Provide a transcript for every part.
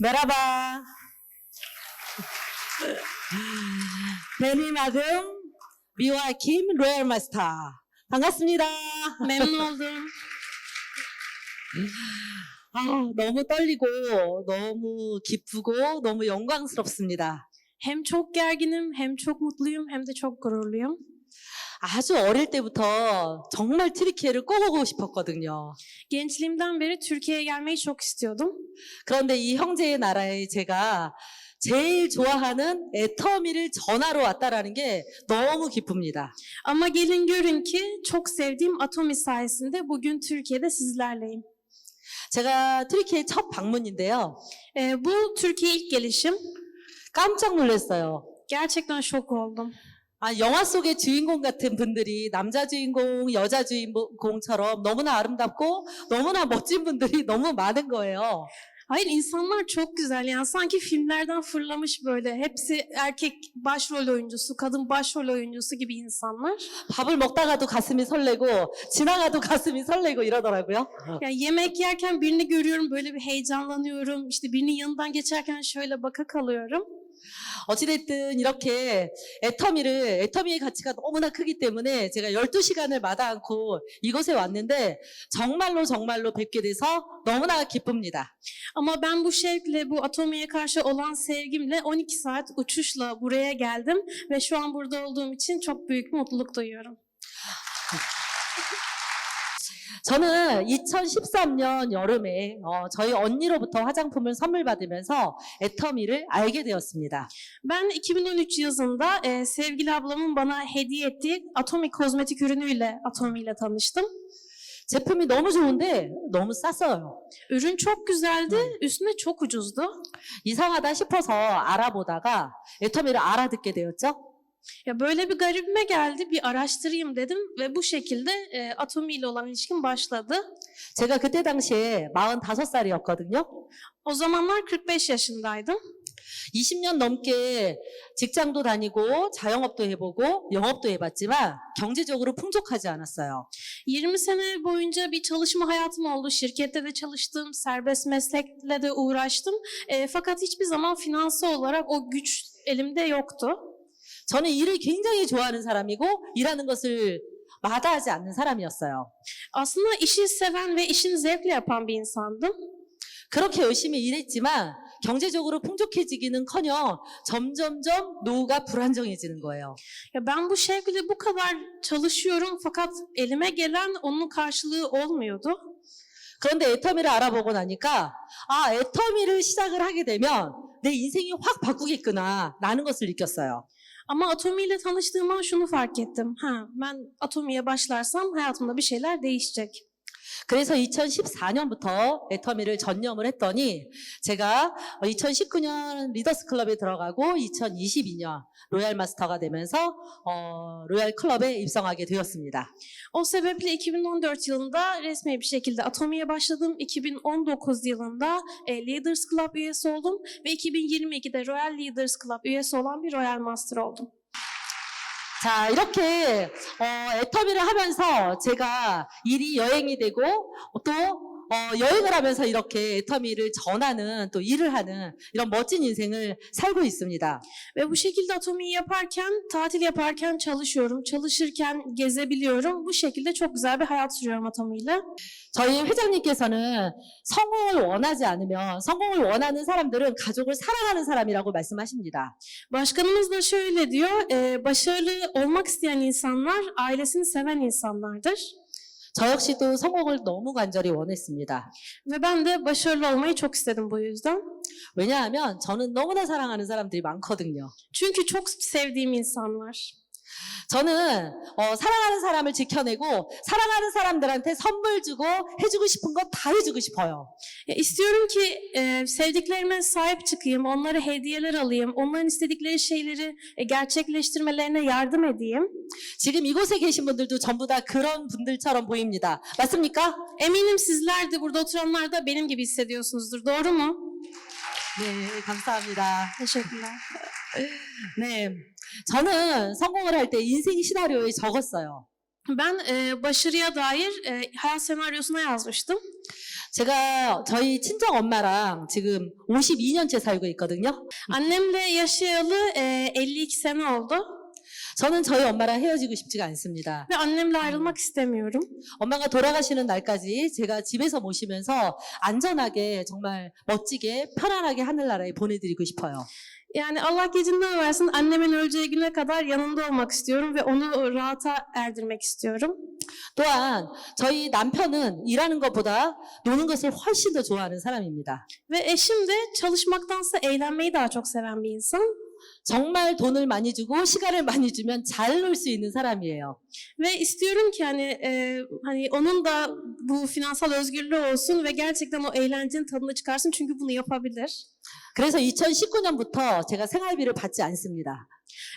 Merhaba. Benim adım 미와 김 로얄 마스터. 반갑습니다. Oldum. 아, 너무 떨리고 너무 기쁘고 너무 영광스럽습니다. Hem çok gerginim, hem çok mutluyum, hem de çok gururluyum. 아주 어릴 때부터 정말 트리키에를 꼭 오고 싶었거든요. Gençliğimden beri Türkiye'ye gelmeyi çok istiyordum. 그런데 이 형제의 나라에 제가 제일 좋아하는 애터미를 전하러 왔다라는 게 너무 기쁩니다. Ama gelin görün ki çok sevdiğim Atomi sayesinde bugün Türkiye'de sizlerleyim. 제가 트리키의 첫 방문인데요. Ee, bu Türkiye ilk gelişim. 깜짝 놀랐어요. Gerçekten şok oldum. 아, 영화 속의 주인공 같은 분들이 남자 주인공, 여자 주인공처럼 너무나 아름답고 너무나 멋진 분들이 너무 많은 거예요. Hayır insanlar çok güzel yani sanki filmlerden fırlamış böyle. Hepsi erkek başrol oyuncusu, kadın başrol oyuncusu gibi insanlar. 밥을 먹다가도 가슴이 설레고 지나가도 가슴이 설레고 이러더라고요. Yani yemek yerken birini görüyorum böyle bir heyecanlanıyorum. İşte birinin yanından geçerken şöyle baka kalıyorum. 어찌됐든 이렇게 애터미를, 애터미의 가치가 너무나 크기 때문에 제가 12시간을 마다 않고 이곳에 왔는데 정말로 정말로 뵙게 돼서 너무나 기쁩니다. Ama ben bu şevkle, bu atomiye karşı olan sevgimle 12 saat uçuşla buraya geldim ve şu an burada olduğum için çok büyük mutluluk duyuyorum. 저는 2013년 여름에 어, 저희 언니로부터 화장품을 선물 받으면서 애터미를 알게 되었습니다. Ben 2013 yazında e, sevgili ablamın bana hediye ettiği Atomi kozmetik ürünüyle Atomi ile tanıştım. 제품이 너무 좋은데 너무 쌌어요. Ürün çok güzeldi, üstüne çok ucuzdu. 이상하다 싶어서 알아보다가 애터미를 알아듣게 되었죠. Ya böyle bir garibime geldi, bir araştırayım dedim ve bu şekilde e, Atomi ile olan ilişkim başladı. 제가 그때 당시에 45살이었거든요. O zamanlar 45 yaşındaydım. 20년 넘게 직장도 다니고 자영업도 해보고 영업도 해봤지만 경제적으로 풍족하지 않았어요. 20 sene boyunca bir çalışma hayatım oldu. Şirkette de çalıştım, serbest meslekle de uğraştım. E, fakat hiçbir zaman finansal olarak o güç elimde yoktu. 저는 일을 굉장히 좋아하는 사람이고 일하는 것을 마다하지 않는 사람이었어요. Aslında işi seven ve işini zevkle yapan bir insandım. 그렇게 열심히 일했지만 경제적으로 풍족해지기는커녕 점점점 노후가 불안정해지는 거예요. Ya ben bu şevkle bu kadar çalışıyorum fakat elime gelen onun karşılığı olmuyordu. 그런데 애터미를 알아보고 나니까 아 애터미를 시작을 하게 되면 내 인생이 확 바꾸겠구나 라는 것을 느꼈어요. Ama Atomi ile tanıştığım an şunu fark ettim. Ha, ben Atomi'ye başlarsam hayatımda bir şeyler değişecek. 그래서 2014년부터 애터미를 전념을 했더니 제가 2019년 리더스 클럽에 들어가고 2022년 로얄 마스터가 되면서 어, 로얄 클럽에 입성하게 되었습니다. O sebeple 2014 yılında resmi bir şekilde Atomi'ye başladım. 2019 yılında e, Leaders Club üyesi oldum ve 2022'de Royal Leaders Club üyesi olan bir Royal Master oldum. 자, 이렇게 어, 애터미를 하면서 제가 일이 여행이 되고 또 어, 여행을 하면서 이렇게 애터미를 전하는 또 일을 하는 이런 멋진 인생을 살고 있습니다. Ve bu şekilde Atomi'yi yaparken, tatil yaparken çalışıyorum. Çalışırken gezebiliyorum. Bu şekilde çok güzel bir hayat sürüyorum Atomi'yle. 저희 회장님께서는 성공을 원하지 않으면 성공을 원하는 사람들은 가족을 사랑하는 사람이라고 말씀하십니다. Başkanımız da şöyle diyor, e, başarılı olmak isteyen insanlar ailesini seven insanlardır. 저 역시도 성공을 너무 간절히 원했습니다. Ve ben de başarılı olmayı çok istedim bu yüzden. 왜냐하면 저는 너무나 사랑하는 사람들이 많거든요. Çünkü çok sevdiğim insan var. 저는 어, 사랑하는 사람을 지켜내고 사랑하는 사람들한테 선물 주고 해주고 싶은 거 다 해주고 싶어요. Ya istiyorum ki e, sevdiklerime sahip çıkayım, onlara hediyeler alayım, onların istedikleri şeyleri e, gerçekleştirmelerine yardım edeyim. 지금 이곳에 계신 분들도 전부 다 그런 분들처럼 보입니다. 맞습니까? Eminim sizler de burada oturanlar da benim gibi hissediyorsunuzdur. Doğru mu? 네, 감사합니다. Teşekkürler. 네, 저는 성공을 할 때 인생 시나리오에 적었어요. Ben e, başarıya dair e, hayat senaryosuna yazmıştım. 제가 저희 친정 엄마랑 지금 52년째 살고 있거든요. Annemle yaşayalı e, 52 sene oldu 저는 저희 엄마랑 헤어지고 싶지가 않습니다. ve annemle ayrılmak istemiyorum. 엄마가 돌아가시는 날까지 제가 집에서 모시면서 안전하게 정말 멋지게 편안하게 하늘나라에 보내드리고 싶어요. Yani Allah gecinden versin annemin öleceği güne kadar yanında olmak istiyorum ve onu rahata erdirmek istiyorum. 또한 저희 남편은 일하는 것보다 노는 것을 훨씬 더 좋아하는 사람입니다. Ve eşim de çalışmaktansa eğlenmeyi daha çok seven bir insan. 정말 돈을 많이 주고 시간을 많이 주면 잘 놀 수 있는 사람이에요. Ve istiyorum ki hani e, hani onun da bu finansal özgürlüğü olsun ve gerçekten o eğlencenin tadını çıkarsın çünkü bunu yapabilir. 그래서 2019년부터 제가 생활비를 받지 않습니다.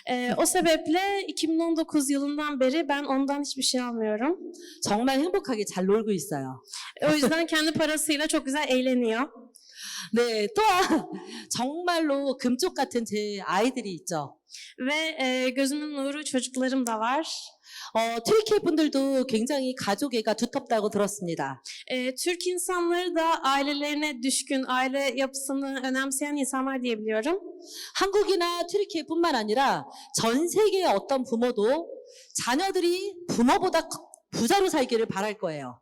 E, o sebeple 2019 yılından beri ben ondan hiçbir şey almıyorum. 정말 행복하게 잘 놀고 있어요. O yüzden kendi parasıyla çok güzel eğleniyor. 네, 또한 정말로 금쪽 같은 제 아이들이 있죠. Ve e, gözümün nuru çocuklarım da var. 어, 트리케 분들도 굉장히 가족애가 두텁다고 들었습니다. E, Türk insanları da ailelerine düşkün, aile yapısını önemseyen insanlar diyebiliyorum. 한국이나 트리케뿐만 아니라 전 세계의 어떤 부모도 자녀들이 부모보다 부자로 살기를 바랄 거예요.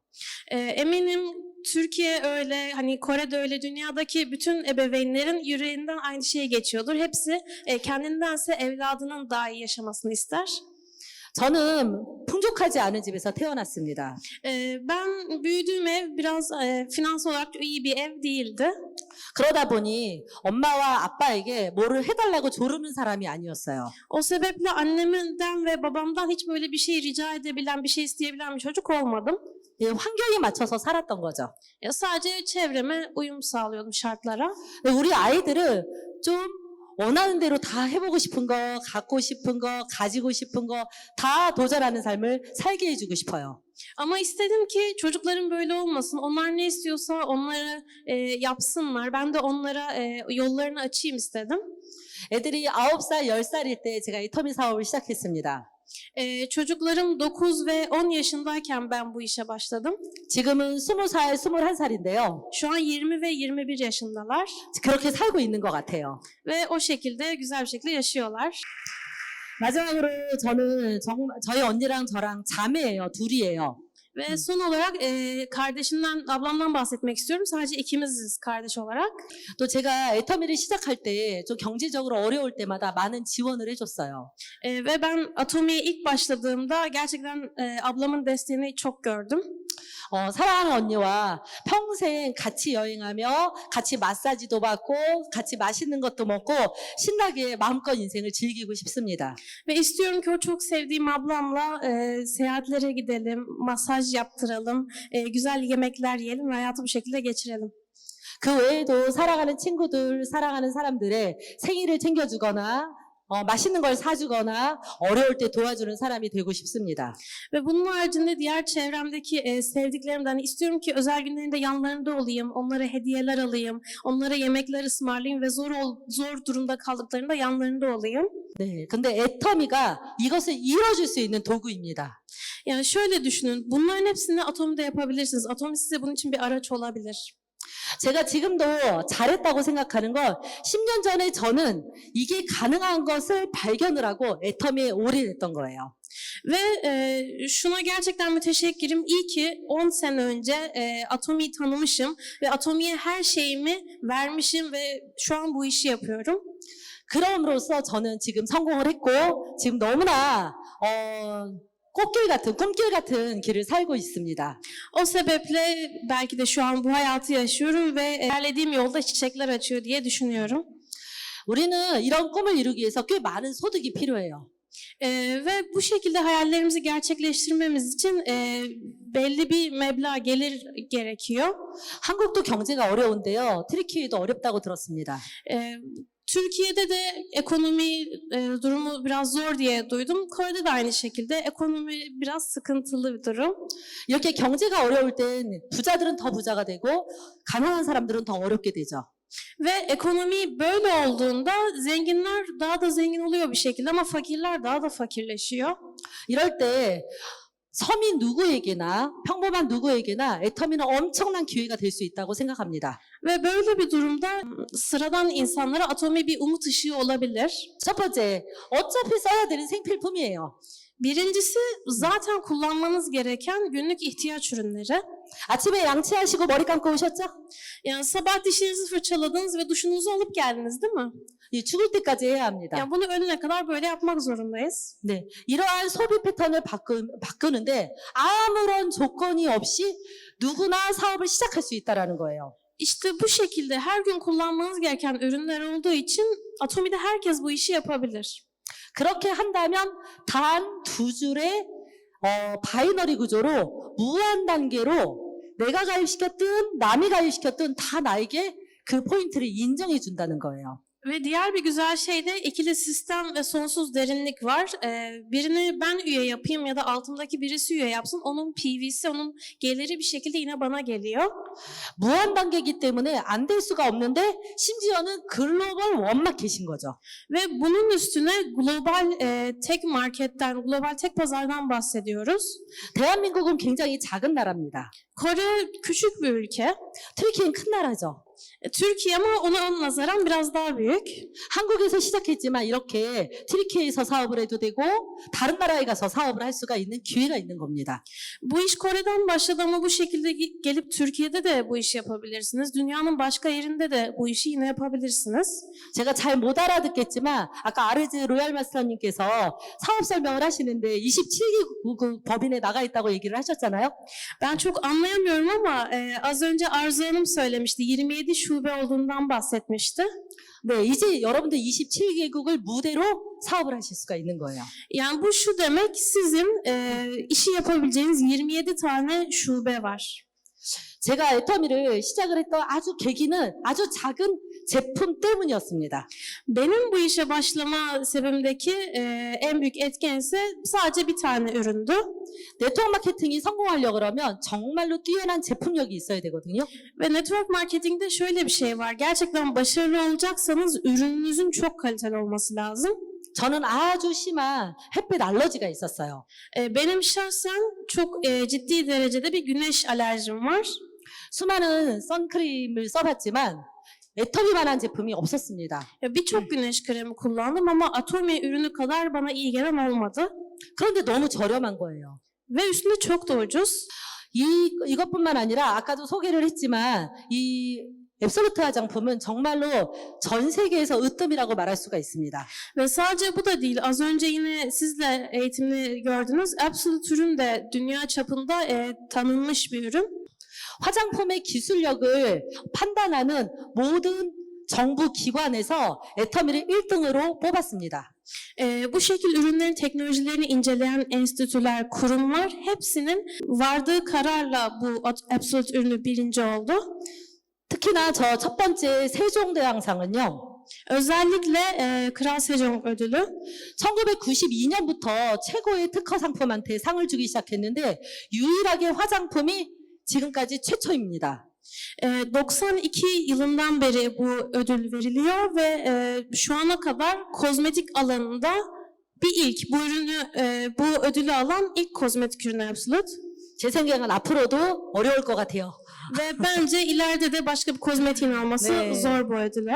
E, eminim Türkiye öyle, hani Kore'de öyle, dünyadaki bütün ebeveynlerin yüreğinden aynı şey geçiyordur. Hepsi e, kendindense evladının daha iyi yaşamasını ister. 저는 풍족하지 않은 집에서 태어났습니다. E, ben büyüdüğüm ev biraz e, finans olarak iyi bir ev değildi. 그러다 보니 엄마와 아빠에게 뭐를 해달라고 조르는 사람이 아니었어요. O sebeple annemden ve babamdan hiç böyle bir şey rica edebilen, bir şey isteyebilen bir çocuk olmadım. 예, 환경에 맞춰서 살았던 거죠. Ya sadece çevreme uyum sağlıyordum şartlara. 우리 아이들을 좀 원하는 대로 다 해보고 싶은 거, 갖고 싶은 거, 가지고 싶은 거 다 도전하는 삶을 살게 해주고 싶어요. Ama istedim ki çocuklarım böyle olmasın. Onlar ne istiyorsa onları e, yapsınlar. Ben de onlara e, yollarını açayım istedim. 애들이 9살, 10살일 때 제가 이 터미 사업을 시작했습니다. E, çocuklarım 9 ve 10 yaşındayken ben bu işe başladım. 지금은 20살, 21살인데요. Şu an 20 ve 21 yaşındalar. 그렇게 살고 있는 것 같아요. Ve o şekilde güzel bir şekilde yaşıyorlar. 마지막으로 저는 정말 저희 언니랑 저랑 자매예요. 둘이에요. Ve son olarak e, kardeşimden, ablamdan bahsetmek istiyorum. Sadece ikimiziz kardeş olarak. 또 제가 애터미를 시작할 때 좀 경제적으로 어려울 때마다 많은 지원을 해줬어요. E, ve ben Atomi'ye ilk başladığımda gerçekten e, ablamın desteğini çok gördüm. 어, 사랑하는 언니와 평생 같이 여행하며 같이 마사지도 받고 같이 맛있는 것도 먹고 신나게 마음껏 인생을 즐기고 싶습니다. Ve istiyorum ki o çok sevdiğim ablamla e, seyahatlere gidelim, masaj yaptıralım, e, güzel yemekler yiyelim ve hayatı bu şekilde geçirelim. 그 외에도 사랑하는 친구들, 사랑하는 사람들의 생일을 챙겨주거나 어, 맛있는 걸 사주거나 어려울 때 도와주는 사람이 되고 싶습니다. Ve bunun haricinde diğer çevremdeki e, sevdiklerimden istiyorum ki özel günlerinde yanlarında olayım, onlara hediyeler alayım, onlara yemekler ısmarlayayım ve zor ol- zor durumda kaldıklarında yanlarında olayım. 네, 근데 애터미가 이것을 이뤄줄 수 있는 도구입니다. Yani şöyle düşünün, bunların hepsini Atomi'de yapabilirsiniz. Atomi size bunun için bir araç olabilir. 제가 지금도 잘했다고 생각하는 건 10년 전에 저는 이게 가능한 것을 발견을 하고 애터미에 올인했던 거예요. Ve e, şuna gerçekten müteşekkirim. İyi ki 10 sene önce e, Atomi'yi tanımışım ve Atomi'ye her şeyimi vermişim ve şu an bu işi yapıyorum. 그럼으로써 저는 지금 성공을 했고 지금 너무나 어, 꽃길 같은 꿈길 같은 길을 살고 있습니다. O sebeple belki de şu an bu hayatı yaşıyorum ve ilerlediğim yolda çiçekler açıyor diye düşünüyorum. 우리는 이런 꿈을 이루기 위해서 꽤 많은 소득이 필요해요. E, ve bu şekilde hayallerimizi gerçekleştirmemiz için e, belli bir meblağ gelir gerekiyor. 한국도 경제가 어려운데요. 트리키도 어렵다고 들었습니다. E, Türkiye'de de ekonomi e, durumu biraz zor diye duydum. Kore'de de aynı şekilde ekonomi biraz sıkıntılı bir durum. 이렇게 경제가 어려울 땐 부자들은 더 부자가 되고 가난한 사람들은 더 어렵게 되죠. Ve ekonomi böyle olduğunda zenginler daha da zengin oluyor bir şekilde ama fakirler daha da fakirleşiyor. 이럴 때 서민 누구에게나 평범한 누구에게나 애터미는 엄청난 기회가 될 수 있다고 생각합니다. Ve böyle bir durumda sıradan insanlara atomi bir umut ışığı olabilir. 첫 번째, 어차피 써야 되는 생필품이에요. Birincisi zaten kullanmanız gereken günlük ihtiyaç ürünleri. 아침에 양치하시고 머리 감고 오셨죠? Yani sabah dişinizi fırçaladınız ve duşunuzu alıp geldiniz değil mi? 예, 죽을 때까지 해야 합니다. Yani bunu ölene kadar böyle yapmak zorundayız. 네, 이러한 소비 패턴을 바꾸, 바꾸는데 아무런 조건이 없이 누구나 사업을 시작할 수 있다라는 거예요. İşte bu şekilde her gün kullanmanız gereken ürünler olduğu için Atomi'de herkes bu işi yapabilir. 그렇게 한다면 단 두 줄의 어, 바이너리 구조로 무한 단계로 내가 가입시켰든 남이 가입시켰든 다 나에게 그 포인트를 인정해 준다는 거예요. Ve diğer bir güzel şey de ikili sistem ve sonsuz derinlik var. Ee, birini ben üye yapayım ya da altımdaki birisi üye yapsın. Onun PV'si, onun geliri bir şekilde yine bana geliyor. 무한 단계이기 때문에 안 될 수가 없는데 심지어는 글로벌 원마켓인 거죠. Ve bunun üstüne global e, tek marketten, global tek pazardan bahsediyoruz. 대한민국은 굉장히 작은 나라입니다. Kore küçük bir ülke. 트리키는 큰 나라죠. E, Türkiye ama ona nazaran biraz daha büyük. 한국에서 시작했지만 이렇게 트리키에서 사업을 해도 되고 다른 나라에 가서 사업을 할 수가 있는 기회가 있는 겁니다. Bu iş Kore'den başladı ama bu şekilde ge- gelip Türkiye'de de bu işi yapabilirsiniz. Dünyanın başka yerinde de bu işi yine yapabilirsiniz. 제가 잘 못 알아듣겠지만 아까 아르즈 로얄 마스터님께서 사업 설명을 하시는데 27개 법인에 나가 있다고 얘기를 하셨잖아요. Ben çok anlayamıyorum ama e, az önce Arzu Hanım söylemişti. 27 şube olduğundan bahsetmişti. 네, 이제 여러분들 27개국을 무대로 사업을 하실 수가 있는 거예요. Yani bu şu demek sizin e, işi yapabileceğiniz 27 tane şube var. 제가 애터미를 시작을 했던 아주 계기는 아주 작은 제품 때문이었습니다. Benim bu işe başlama sebebimdeki e, en büyük etken ise sadece bir tane üründü. 네트워크 마케팅이 성공하려고 그러면 정말로 뛰어난 제품력이 있어야 되거든요. Ve network marketingde şöyle bir şey var. Gerçekten başarılı olacaksanız ürününüzün çok kaliteli olması lazım. 저는 아주 심한 햇빛 알러지가 있었어요. E, benim şahsen çok e, ciddi derecede bir güneş alerjim var. 수많은 선크림을 써봤지만 애터미만한 제품이 없었습니다. Ya Birçok güneş kremi kullandım ama Atomi ürünü kadar bana iyi gelen olmadı. 그런데 너무 저렴한 거예요. Ve üstünde çok da ucuz. 이, 이것뿐만 아니라 아까도 소개를 했지만 이 앱솔루트 화장품은 정말로 전 세계에서 으뜸이라고 말할 수가 있습니다. Ve sadece bu da değil. Az önce yine sizle eğitimli gördünüz. Absolute ürün de dünya çapında e, tanınmış bir ürün. 화장품의 기술력을 판단하는 모든 정부 기관에서 애터미를 1등으로 뽑았습니다. E, bu şekil ürünlerin teknolojilerini inceleyen enstitüler, kurumlar hepsinin vardığı kararla bu Absolute ürünü birinci oldu. 특히나 저 첫 번째 세종대왕상은요. Özellikle e, Kral Sejong ödülü 1992년부터 최고의 특허 상품한테 상을 주기 시작했는데 유일하게 화장품이 지금까지 최초입니다. e, 92 yılından beri bu ödül veriliyor ve e, şu ana kadar kozmetik alanında bir ilk. Bu ürünü, e, bu ödülü alan ilk kozmetik ürünü Absolute. 제 생각은 앞으로도 어려울 것 같아요. Ve bence ileride de başka bir kozmetiğin alması Ne? zor bu ödülü.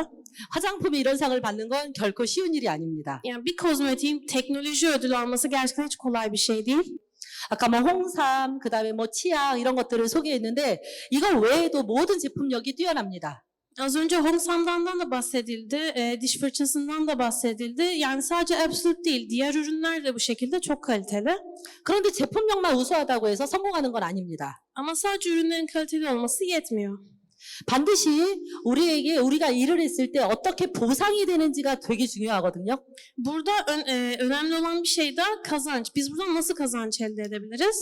화장품이 이런 상을 받는 건 결코 쉬운 일이 아닙니다. Yani bir kozmetiğin teknoloji ödülü alması gerçekten hiç kolay bir şey değil. 아까 뭐 홍삼, 그 다음에 뭐 치약 이런 것들을 소개했는데 이거 외에도 모든 제품력이 뛰어납니다. Az önce Hongsam'dan da bahsedildi, e, diş fırçasından da bahsedildi. Yani sadece Absolute değil, diğer ürünler de bu şekilde çok kaliteli. 그런데 제품력만 우수하다고 해서 성공하는 건 아닙니다. Ama sadece ürünlerin kaliteli olması yetmiyor. 반드시 우리에게 우리가 일을 했을 때 어떻게 보상이 되는지가 되게 중요하거든요. Burada ön- e, önemli olan bir şey de kazanç. Biz buradan nasıl kazanç elde edebiliriz?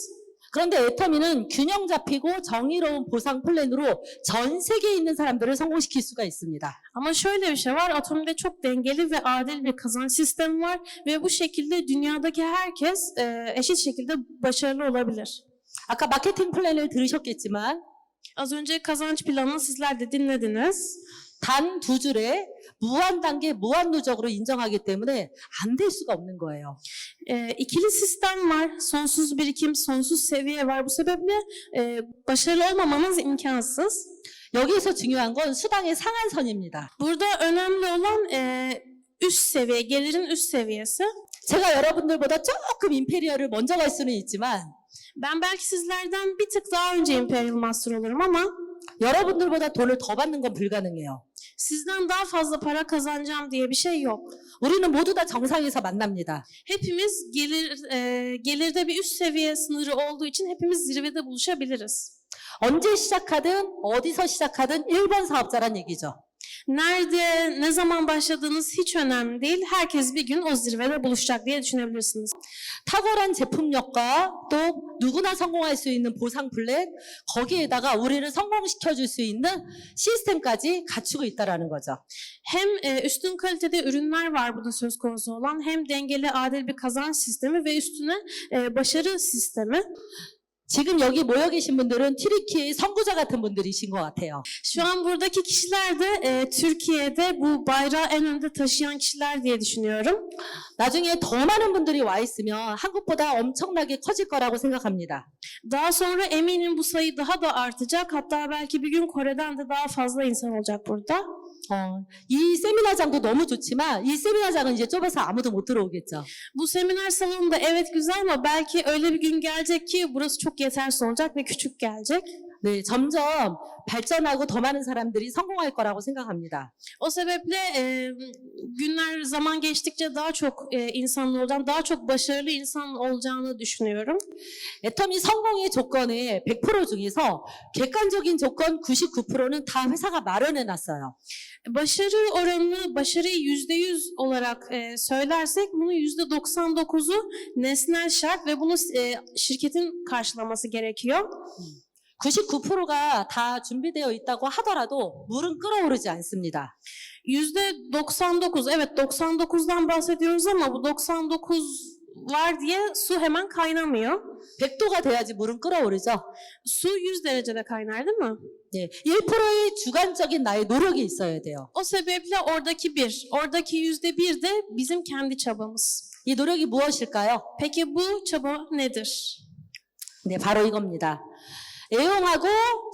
그런데 애터미는 균형 잡히고 정의로운 보상 플랜으로 전 세계에 있는 사람들을 성공시킬 수가 있습니다. Ama şöyle bir şey var, Atom'da çok dengeli ve adil bir kazanç sistemi var ve bu şekilde dünyadaki herkes e, eşit şekilde başarılı olabilir. 아까 마케팅 플랜을 들으셨겠지만 Az önce kazanç planını sizler de dinlediniz. 단 두 줄에 무한 단계, 무한 누적으로 인정하기 때문에 안 될 수가 없는 거예요. E, ikili sistem var, sonsuz birikim, sonsuz seviye var. Bu sebeple e, başarılı olmamanız imkansız. 여기에서 중요한 건 수당의 상한선입니다. Burada önemli olan e, üst seviye, gelirin üst seviyesi. 제가 여러분들보다 조금 임페리얼을 먼저 갈 수는 있지만 Ben belki sizlerden bir tık daha önce Imperial Master olurum ama 여러분들보다 돈을 더 받는 건 불가능해요. sizden daha fazla para kazanacağım diye bir şey yok. 우리는 모두 다 정상에서 만납니다. Hepimiz gelir e, gelirde bir üst seviye sınırı olduğu için hepimiz zirvede buluşabiliriz. 언제 시작하든 어디서 시작하든 1번 사업자란 얘기죠. Nerede, ne zaman başladığınız hiç önemli değil. Herkes bir gün o zirvede buluşacak diye düşünebilirsiniz. 탁월한 제품력과 또 누구나 성공할 수 있는 보상 플랜 거기에다가 우리를 성공시켜 줄 수 있는 시스템까지 갖추고 있다라는 거죠. Hem e, üstün kalitede ürünler var burada söz konusu olan, hem dengeli, adil bir kazanç sistemi ve üstüne e, başarı sistemi. 지금 여기 모여 계신 분들은 튀르키의 선구자 같은 분들이신 것 같아요. Şu an buradaki kişiler de e, Türkiye'de bu bayrağı en önde taşıyan kişiler diye düşünüyorum. 나중에 더 많은 분들이 와 있으면 한국보다 엄청나게 커질 거라고 생각합니다. Daha sonra eminim bu sayı daha da artacak. Hatta belki bir gün Kore'den de daha fazla insan olacak burada. 어, 이 세미나장도 너무 좋지만 이 세미나장은 이제 좁아서 아무도 못 들어오겠죠. Bu seminer salonu da evet güzel ama belki öyle bir gün gelecek ki burası çok yetersiz olacak ve küçük gelecek. 네, 점점 발전하고 더 많은 사람들이 성공할 거라고 생각합니다. O sebeple e, günler zaman geçtikçe daha çok e, insan olacağını, daha çok başarılı insan olacağını düşünüyorum. 애터미 성공의 조건의 100% 중에서 객관적인 조건 99%는 다 회사가 마련해 놨어요. Başarı oranını, başarıyı yüzde yüz olarak e, söylersek bunun yüzde 99'u nesnel şart ve bunu e, şirketin karşılaması gerekiyor. 99%가 다 준비되어 있다고 하더라도 물은 끓어오르지 않습니다. Yüzde 99, evet 99'dan bahsediyoruz ama bu 99 var diye su hemen kaynamıyor. 100도가 돼야지 물은 끓어오르죠. Su 100 derecede kaynar değil mi? 네, 1%의 주관적인 나의 노력이 있어야 돼요. O sebeple oradaki bir, oradaki yüzde bir de bizim kendi çabamız. 이 노력이 무엇일까요? Peki bu çaba nedir? 네, 바로 이겁니다. 애용하고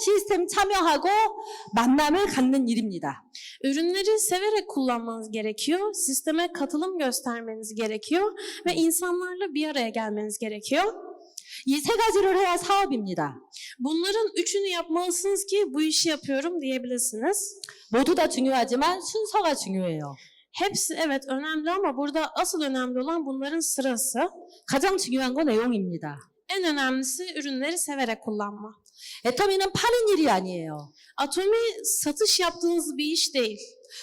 시스템 참여하고 만남을 갖는 일입니다. Ürünleri severek kullanmanız gerekiyor, sisteme katılım göstermeniz gerekiyor ve insanlarla bir araya gelmeniz gerekiyor. 이 세 가지를 해야 사업입니다. Bunların üçünü yapmalısınız ki bu işi yapıyorum diyebilirsiniz. 모두 다 중요하지만 순서가 중요해요. Hepsi evet önemli ama burada asıl önemli olan bunların sırası. 가장 중요한 건 애용입니다. En önemlisi ürünleri severek kullanma. 애터미는 파는 일이 아니에요. Atomi satış yaptığınız bir iş değil.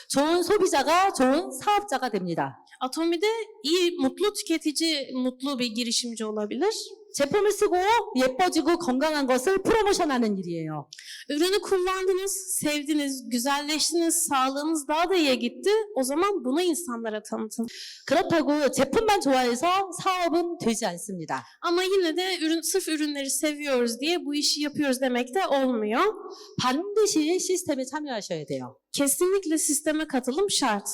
좋은 소비자가 좋은 사업자가 됩니다. Atomi'de iyi, mutlu tüketici, mutlu bir girişimci olabilir. 제품을 쓰고 예뻐지고 건강한 것을 프로모션하는 일이에요. Ürünü kullandınız, sevdiniz, güzelleştiniz, sağlığınız daha da iyiye gitti. O zaman bunu insanlara tanıtın. 그렇다고 제품만 좋아해서 사업은 되지 않습니다. Ama yine de ürün, sırf ürünleri seviyoruz diye bu işi yapıyoruz demek de olmuyor. 반드시 시스템에 참여하셔야 돼요. Kesinlikle sisteme katılım şart.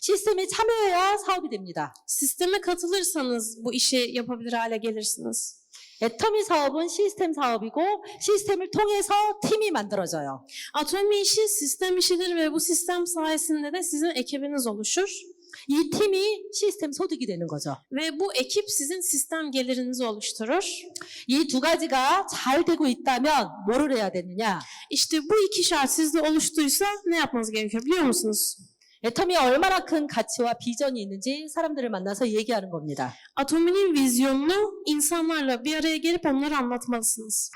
시스템에 참여해야 사업이 됩니다. Sisteme katılırsanız bu işi yapabilir hale gelirsiniz. 애터미 사업은 시스템 사업이고 시스템을 통해서 팀이 만들어져요. Atomi işi sistem işidir ve bu sistem sayesinde de sizin ekibiniz oluşur. 이 팀이 시스템 소득이 되는 거죠. Ve bu ekip sizin sistem gelirinizi oluşturur. 이 두 가지가 잘 되고 있다면 뭐를 해야 되느냐? İşte bu iki şart sizde oluştuysa ne yapmanız gerekiyor biliyor musunuz? 애터미에 얼마나 큰 가치와 비전이 있는지 사람들을 만나서 얘기하는 겁니다. Atomi'nin vizyonunu insanlarla bir araya gelip onları anlatmalısınız.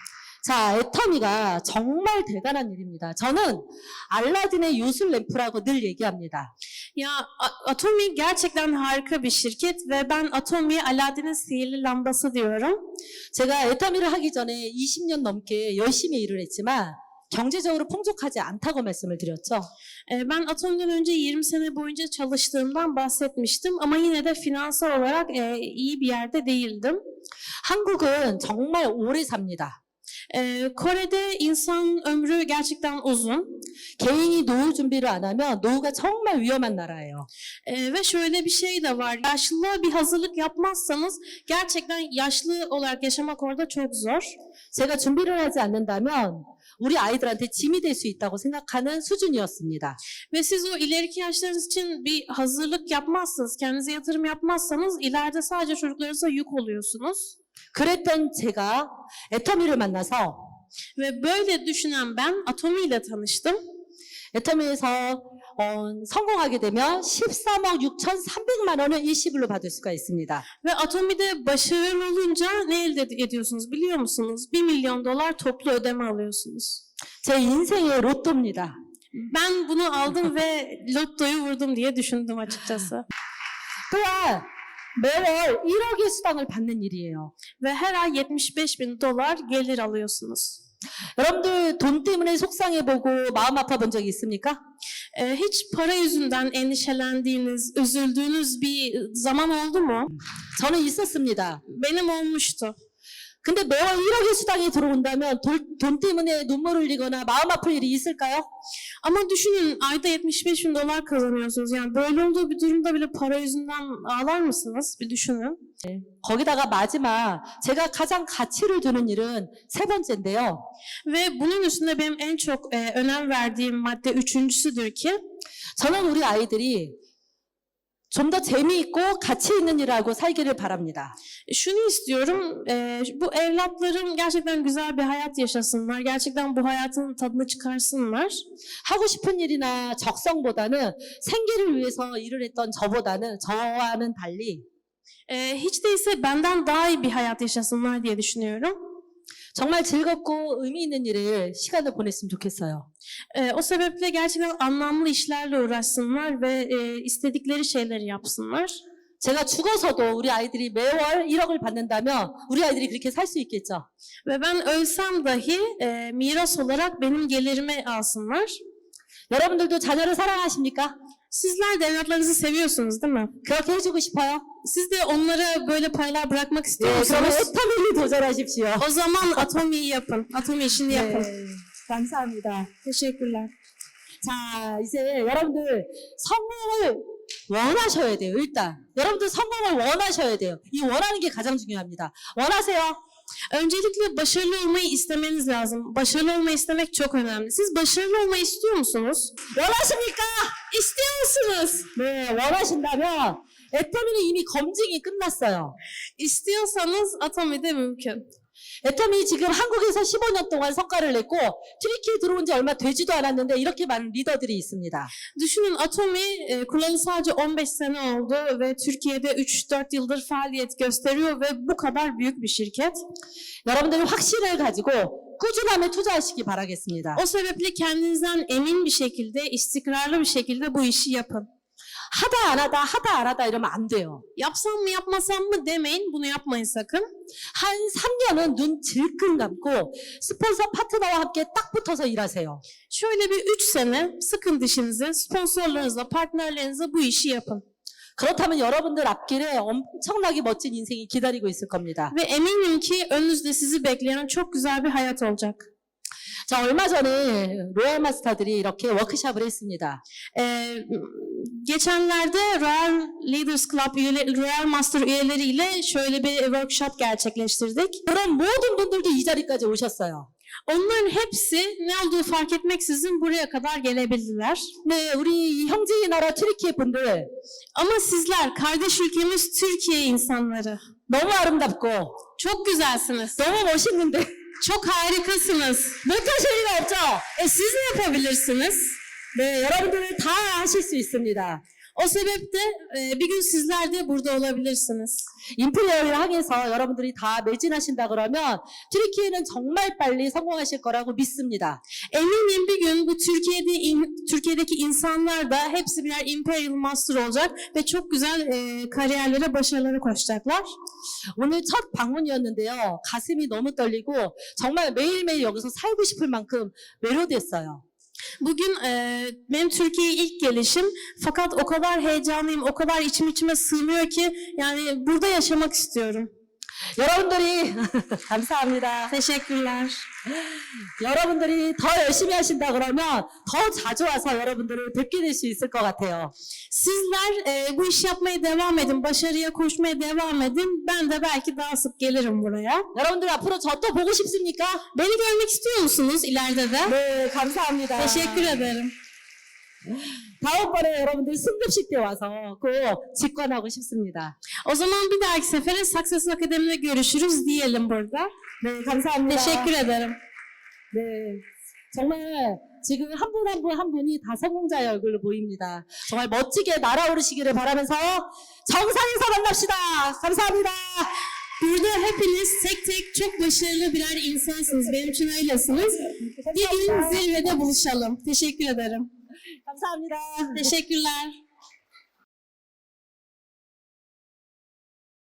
자, 애터미가 정말 대단한 일입니다. 저는 알라딘의 요술 램프라고 늘 얘기합니다. Ya Atomi gerçekten harika bir şirket ve ben Atomi'ye Aladdin'in sihirli lambası diyorum. 제가 애터미를 하기 전에 20년 넘게 열심히 일을 했지만 경제적으로 풍족하지 않다고 말씀을 드렸죠. Ee, Ben Atomi'den önce 20 sene boyunca çalıştığımdan bahsetmiştim ama yine de finansal olarak e, iyi bir yerde değildim. 한국은 정말 오래 삽니다. Ee, Kore'de insan ömrü gerçekten uzun. 개인이 노후 준비를 안 하면 노후가 정말 위험한 나라예요. Ee, ve şöyle bir şey de var. Yaşlılığa bir hazırlık yapmazsanız gerçekten yaşlı olarak yaşamak orada çok zor. 제가 준비를 하지 않는다면 우리 아이들한테 짐이 될 수 있다고 생각하는 수준이었습니다. Ve siz o ileriki yaşlarınız için bir hazırlık yapmazsanız, kendinize yatırım yapmazsanız ileride sadece çocuklarınıza yük oluyorsunuz. 그랬던 제가 애터미를 만나서 Ve böyle düşünen ben Atomi ile tanıştım. 애터미에서 어, 성공하게 되면 13억 6,300만 원을 일시불로 받을 수가 있습니다. Ve Atomi'de başarılı olunca ne elde ediyorsunuz biliyor musunuz? 1 milyon dolar toplu ödeme alıyorsunuz. 제 인생의 로또입니다. Ben bunu aldım ve lottoyu vurdum diye düşündüm açıkçası. 또한 매월 1억의 수당을 받는 일이에요. Ve her ay 75 bin dolar gelir alıyorsunuz. 여러분들 돈 때문에 속상해보고 마음 아파본 적 있습니까? Ee, hiç para yüzünden endişelendiğiniz, üzüldüğünüz bir zaman oldu mu? 저는 있었습니다. Benim olmuştu. 근데 매월 1억의 수당이 들어온다면 돈, 돈 때문에 눈물 흘리거나 마음 아플 일이 있을까요? Ama düşünün ayda 75 bin dolar kazanıyorsunuz. Yani böyle olduğu bir durumda bile para yüzünden ağlar mısınız? Bir düşünün. 거기다가 마지막 제가 가장 가치를 두는 일은 세 번째인데요. Ve bunun üstünde benim en çok e, önem verdiğim madde üçüncüsüdür ki 저는 우리 아이들이 좀 더 재미있고 가치 있는 일을 하고 살기를 바랍니다. şunu istiyorum. e, bu evlatlarım gerçekten güzel bir hayat yaşasınlar. Gerçekten bu hayatın tadını çıkarsınlar. 하고 싶은 일이나 적성보다는 생계를 위해서 일을 했던 저보다는 저와는 달리 E, hiç değilse benden daha iyi bir hayat yaşasınlar diye düşünüyorum. 정말 즐겁고 의미 있는 일을 시간을 보냈으면 좋겠어요. E, o sebeple gerçekten anlamlı işlerle uğraşsınlar ve e, istedikleri şeyleri yapsınlar. 제가 죽어서도 우리 아이들이 매월 1억을 받는다면 우리 아이들이 그렇게 살 수 있겠죠. Ve ben ölsem dahi e, miras olarak benim gelirimi alsınlar. 여러분들도 자녀를 사랑하십니까? Sizler de evlatlarınızı seviyorsunuz değil mi? 그렇게 해주고 싶어요? Siz de onlara böyle paylar bırakmak 네, 그러면 musunuz? 에타밀리 도전하십시오. O zaman atomiyi yapın. Atomi işini yapın. 네, 감사합니다. Teşekkürler. 자, 이제 여러분들 성공을 원하셔야 돼요, 일단. 여러분들 성공을 원하셔야 돼요. 이 원하는 게 가장 중요합니다. 원하세요? Öncelikle başarılı olmayı istemeniz lazım. Başarılı olmayı istemek çok önemli. Siz başarılı olmayı istiyor musunuz? 원하십니까? İstiyor musunuz? 네, 원하신다면 애터미는 이미 검증이 끝났어요. İstiyorsanız atomide mümkün. 애터미 지금 한국에서 15년 동안 성과를 냈고 트리키에 들어온 지 얼마 되지도 않았는데 이렇게 많은 리더들이 있습니다. Düşünün Atomi e, kuralı sadece 15 sene oldu ve Türkiye'de 3-4 yıldır faaliyet gösteriyor ve bu kadar büyük bir şirket. 여러분들이 확신을 가지고 꾸준함에 투자하시기 바라겠습니다. O sebeple kendinizden emin bir şekilde, istikrarlı bir şekilde bu işi yapın. 하다 안 하다 하다 안 하다 이러면 안 돼요. Yapsam mı yapmasam mı demeyin, bunu yapmayın sakın. 한 3년은 눈 질끈 감고 스폰서 파트너와 함께 딱 붙어서 일하세요. Şöyle bir 3 sene sıkın dişinizi, sponsorlarınızla, partnerlerinizle bu işi yapın. 그렇다면 여러분들 앞길에 엄청나게 멋진 인생이 기다리고 있을 겁니다. Ve eminim ki önünüzde sizi bekleyen çok güzel bir hayat olacak. 자, 얼마 전에 로얄 마스터들이 이렇게 워크샵을 했습니다. Ee, geçenlerde Royal Leaders Club üyeleri, Royal Master üyeleriyle şöyle bir workshop gerçekleştirdik. 그런 모든 분들도 이 자리까지 오셨어요. Onların hepsi ne olduğu fark etmeksizin buraya kadar gelebildiler. 네, 우리 이 형제의 나라 트리키의 분들 Ama sizler, kardeş ülkemiz Türkiye insanları. 너무 아름답고 Çok güzelsiniz. 너무 멋있는데 Çok harikasınız. 못하실 리가 없죠? E siz ne yapabilirsiniz? 네, 여러분들은 다 하실 수 있습니다. O sebeple e, bir gün sizler de burada olabilirsiniz. 인프레어를 향해서 여러분들이 다 매진하신다 그러면 트리키에는 정말 빨리 성공하실 거라고 믿습니다. Eminim bir gün bu Türkiye'de in- Türkiye'deki insanlar da hepsi birer Imperial Master olacak ve çok güzel e, kariyerlere, başarılara koşacaklar. 오늘 첫 방문이었는데요. 가슴이 너무 떨리고 정말 매일매일 여기서 살고 싶을 만큼 매료됐어요. Bugün e, benim Türkiye'ye ilk gelişim fakat o kadar heyecanlıyım, o kadar içim içime sığmıyor ki yani burada yaşamak istiyorum. 여러분들이 감사합니다. Teşekkürler. 여러분들이 더 열심히 하신다 그러면 더 자주 와서 여러분들을 뵙게 될 수 있을 것 같아요. Sizler e, bu işi yapmaya devam edin, başarıya koşmaya devam edin. Ben de belki daha sık gelirim buraya. 여러분들 앞으로 저 또 보고 싶습니까? Beni görmek istiyor musunuz ileride de? 네, 감사합니다. Teşekkür ederim. 다음번에 여러분들 승급식 때 와서 꼭 직관하고 싶습니다. O zaman bir dahaki sefere Success Akademi'de görüşürüz diyelim burada. 네, 감사합니다. Ederim. 네, 정말 지금 한 분 한 분 한 분이 다 성공자의 얼굴로 보입니다. 정말 멋지게 날아오르시기를 바라면서 정상에서 만납시다. 감사합니다. Burada hepiniz tek tek çok başarılı birer insansınız. Benim için öylesiniz. Gün zirvede buluşalım. Teşekkür ederim. 감사합니다. Teşekkürler.